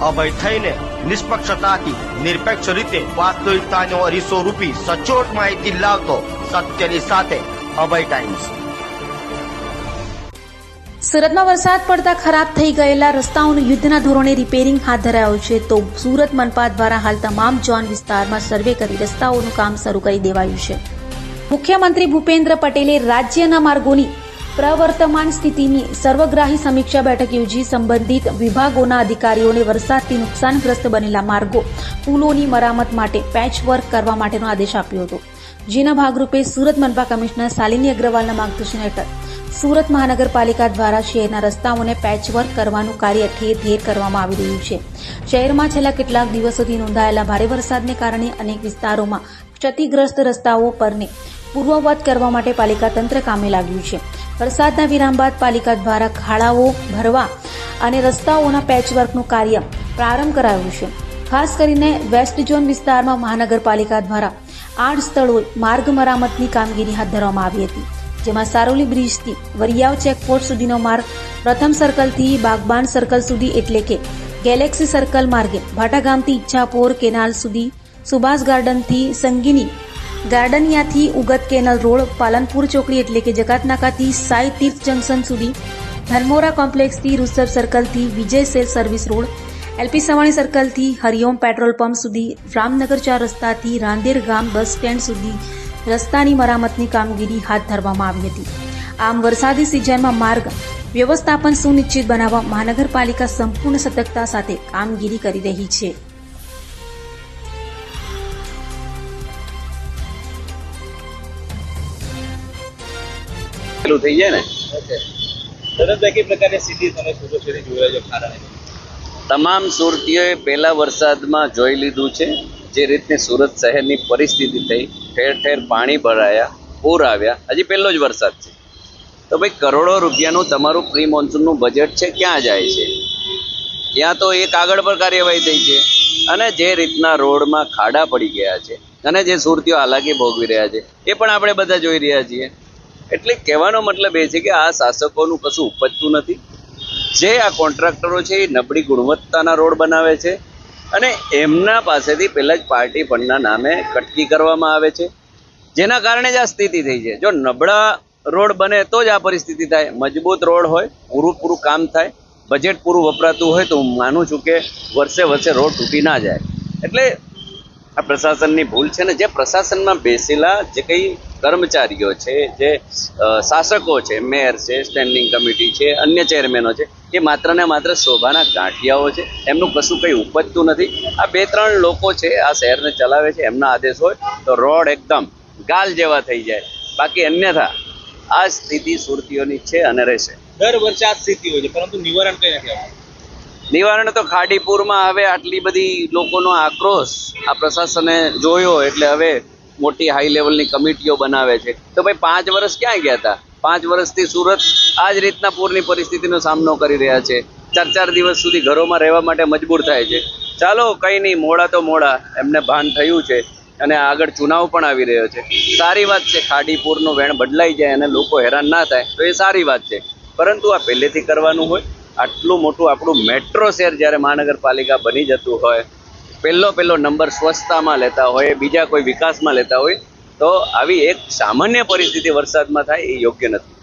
અભય થઈને નિષ્પક્ષતાથી નિરપેક્ષ રીતે વાસ્તવિકતાનો અરીસો રૂપી સચોટ માહિતી લાવતો સત્યની સાથે અભય ટાઈમ્સ. સુરતમાં વરસાદ પડતા ખરાબ થઈ ગયેલા રસ્તાઓનું યુદ્ધના ધોરણે રિપેરિંગ હાથ ધરાયું છે, તો સુરત મનપા દ્વારા હાલ તમામ ઝોન વિસ્તારમાં સર્વે કરી રસ્તાઓનું કામ શરૂ કરી દેવાયું છે. મુખ્યમંત્રી ભૂપેન્દ્ર પટેલે રાજ્યના માર્ગોની પ્રવર્તમાન સ્થિતિની સર્વગ્રાહી સમીક્ષા બેઠક યોજી સંબંધિત વિભાગોના અધિકારીઓને વરસાદથી નુકસાનગ્રસ્ત બનેલા માર્ગો પુલોની મરામત માટે પેચવર્ક કરવા માટેનો આદેશ આપ્યો હતો. જેના ભાગરૂપે સુરત મનપા કમિશનર શાલિની અગ્રવાલના માર્ગદર્શન હેઠળ સુરત મહાનગરપાલિકા દ્વારા શહેરના રસ્તાઓને પેચવર્ક કરવાનું કાર્ય ઠેર ઠેર કરવામાં આવી રહ્યું છે. શહેરમાં છેલ્લા કેટલાક દિવસોથી નોંધાયેલા ભારે વરસાદને કારણે અનેક વિસ્તારોમાં ક્ષતિગ્રસ્ત રસ્તાઓ પરને પૂર્વવત કરવા માટે પાલિકા તંત્ર કામે લાગ્યું છે. વરસાદના વિરામ બાદ પાલિકા દ્વારા ખાડાઓ ભરવા અને રસ્તાઓના પેચવર્કનું કાર્ય પ્રારંભ કરાયું છે. ખાસ કરીને વેસ્ટ ઝોન વિસ્તારમાં મહાનગરપાલિકા દ્વારા આઠ સ્થળોએ માર્ગ મરામતની કામગીરી હાથ ધરવામાં આવી હતી, જેમાં સારોલી બ્રિજથી વરિયાવ ચેકપોસ્ટ સુધીનો માર્ગ, પ્રથમ સર્કલથી બાગબાન સર્કલ સુધી એટલે કે ગેલેક્સી સર્કલ માર્ગે ભાટાગામથી ઈચ્છાપોર કેનાલ સુધી, સુભાષ ગાર્ડનથી સંગીની ગાર્ડનિયાથી ઉગત કેનલ રોડ પાલનપુર ચોકડી એટલે કે જકાતનાકાથી સાઈ તીર્થ જંકશન સુધી ધર્મોરા કોમ્પ્લેક્સથી રૂસર સર્કલથી Vijay sale service road, LP Savani circle Hariom petrol pump સુધી, રામનગર ચાર રસ્તાથી રાંદેર ગામ બસ સ્ટેન્ડ સુધી રસ્તાની મરામતની કામગીરી હાથ ધરવામાં આવી હતી. આમ વરસાદી સિઝનમાં માર્ગ વ્યવસ્થાપન સુનિશ્ચિત બનાવવા મહાનગરપાલિકા સંપૂર્ણ સતર્કતા સાથે કામગીરી કરી રહી છે. પેલું થઈ જાય ને. તરત કઈ પ્રકારની સ્થિતિ તમે શોધો છો? જોઈ છો ખાડાને તમામ સુરતીઓએ પહેલા વરસાદમાં જોઈ લીધું છે જે રીતની સુરત શહેરની પરિસ્થિતિ થઈ. ઠેર ઠેર પાણી ભરાયા પૂર આવ્યા. હજી પહેલો જ વરસાદ છે. તો ભાઈ કરોડો રૂપિયાનું તમારું પ્રી મોન્સૂનનું બજેટ છે ક્યાં જાય છે? ત્યાં તો એ કાગળ પર કાર્યવાહી થઈ છે. અને જે રીતના રોડમાં ખાડા પડી ગયા છે અને જે સુરતીઓ હાલાકી ભોગવી રહ્યા છે એ પણ આપણે બધા જોઈ રહ્યા છીએ. એટલે કહેવાનો મતલબ એ છે કે આ શાસકોનું કશું ઉપજતું નથી. જે આ કોન્ટ્રાક્ટરો છે એ નબળી ગુણવત્તાના રોડ બનાવે છે અને એમના પાસેથી પહેલાં જ પાર્ટી ફંડના નામે કટકી કરવામાં આવે છે. જેના કારણે જ આ સ્થિતિ થઈ છે. જો નબળા રોડ બને તો જ આ પરિસ્થિતિ થાય. મજબૂત રોડ હોય પૂરું પૂરું કામ થાય, બજેટ પૂરું વપરાતું હોય તો હું માનું છું કે વર્ષે વર્ષે રોડ તૂટી ના જાય. એટલે આ પ્રશાસનની ભૂલ છે ને જે પ્રશાસનમાં બેસેલા જે કંઈ કર્મચારીઓ છે જે શાસકો છે મેયર છે સ્ટેન્ડિંગ કમિટી છે અન્ય ચેરમેનો છે એ માત્ર ને માત્ર શોભાના ગાંઠિયાઓ છે. એમનું કશું કંઈ ઉપજતું નથી. આ બે ત્રણ લોકો છે આ શહેરને ચલાવે છે એમના આદેશ હોય તો રોડ એકદમ ગાલ જેવા થઈ જાય. બાકી અન્યથા આ સ્થિતિ સુરતીઓની છે અને રહેશે. દર વર્ષે આ સ્થિતિ હોય છે પરંતુ નિવારણ કઈ નથી આવતું. નિવારણ તો ખાડીપુરમાં હવે આટલી બધી લોકોનો આક્રોશ આ પ્રશાસને જોયો એટલે હવે મોટી હાઈ લેવલની કમિટીઓ બનાવે છે. તો ભાઈ પાંચ વર્ષ ક્યાં ગયા હતા પાંચ વર્ષથી સુરત આ જ રીતના પૂરની પરિસ્થિતિનો સામનો કરી રહ્યા છે. ચાર ચાર દિવસ સુધી ઘરોમાં રહેવા માટે મજબૂર થાય છે. ચાલો, કંઈ નહીં, મોડા તો મોડા. એમને ભાન થયું છે અને આગળ ચુનાવ પણ આવી રહ્યો છે. સારી વાત છે ખાડીપુરનો વેણ બદલાઈ જાય અને લોકો હેરાન ના થાય, તો એ સારી વાત છે. પરંતુ આ પહેલેથી કરવાનું હોય, આટલું મોટું આપણું મેટ્રો શહેર જ્યારે મહાનગરપાલિકા બની જતું હોય પહેલો પહેલો નંબર સ્વચ્છતામાં લેતા હોય, બીજા કોઈ વિકાસમાં લેતા હોય, તો આવી એક સામાન્ય પરિસ્થિતિ વરસાદમાં થાય એ યોગ્ય નથી.